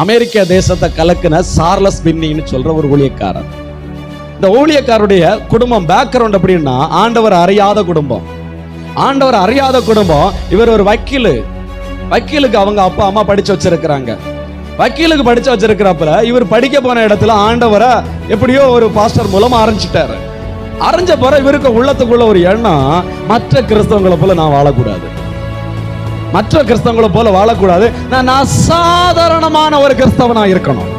அமெரிக்க தேசத்தை கலக்கின சார்லஸ் பின்னின்னு சொல்ற ஒரு ஊழியக்காரர் இந்த ஊழியக்காரருடைய குடும்பம் பேக்ரவுண்ட் அப்படின்னா ஆண்டவர் அறியாத குடும்பம். ஆண்டவர் அறியாத குடும்பம் இவர் ஒரு வக்கீலு. வக்கீலுக்கு அவங்க அப்பா அம்மா படிச்சு வச்சிருக்கிறாங்க. வக்கீலுக்கு படிச்சு வச்சிருக்கிறப்பல இவர் படிக்க போன இடத்துல ஆண்டவரை எப்படியோ ஒரு பாஸ்டர் மூலமா அரைஞ்சிட்டாரு அரைஞ்ச பிற இவருக்கு உள்ளத்துக்குள்ள ஒரு எண்ணம் மற்ற கிறிஸ்தவங்களை போல நான் வாழக்கூடாது. மற்ற கிறிஸ்தவங்களை போல வாழக்கூடாது. நான் அசாதாரணமான ஒரு கிறிஸ்தவனா இருக்கணும்.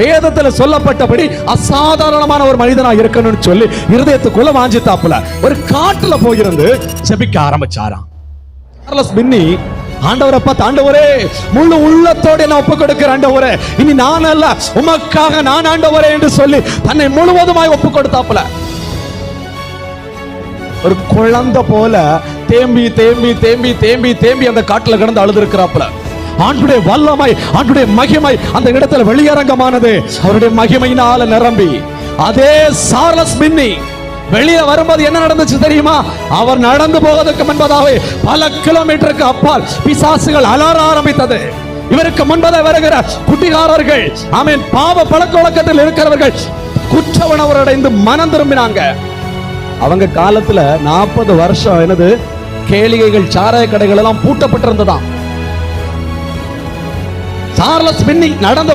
வேதத்துல சொல்லப்பட்டபடி அசாதாரணமான ஒரு மனிதனா இருக்கணும்னு சொல்லி இருதயத்துக்குள்ள வாஞ்சித்தாப்புல. ஒரு காட்டுல போயிருந்து செபிக்க ஆரம்பிச்சாராம். சார்லஸ் பின்னி ஆண்டவரை பார்த்து ஆண்டவரே முழு உள்ளத்தோடு நான் ஒப்பு கொடுக்கிற ஆண்டவரே இனி நான் அல்ல உமக்காக நான் ஆண்டவரே என்று சொல்லி தன்னை முழுவதுமாய் ஒப்பு கொடுத்தாப்புல. ஒரு குழந்தை போல தேம்பி தேம்பி தேம்பி தேம்பி தேம்பி அந்த காட்டுல கிடந்து அழுது ஆண்டுடைய வல்லமை ஆண்டுடைய மகிமை அந்த இடத்துல வெளியரங்கமானது. அவருடைய மகிமையினால நிரம்பி. அதே சார்லஸ் பின்னி வெளியே வரும்போது என்ன நடந்துச்சு தெரியுமா? அவர் நடந்து போவதற்கு முன்பதாகவே பல கிலோமீட்டருக்கு அப்பால் பிசாசுகள் அலற ஆரம்பித்தது. இவருக்கு முன்பதாக வருகிற குட்டிகாரர்கள் ஆமீன் பாவ பழக்க வழக்கத்தில் இருக்கிறவர்கள் குற்ற உணர்வடைந்து மனம் திரும்பினாங்க. அவங்க காலத்துல நாற்பது வருஷம் என்னது? கேளிகைகள் சாராய கடைகள் எல்லாம் பூட்டப்பட்டிருந்ததாம். சார்லஸ் பின்னி நடந்த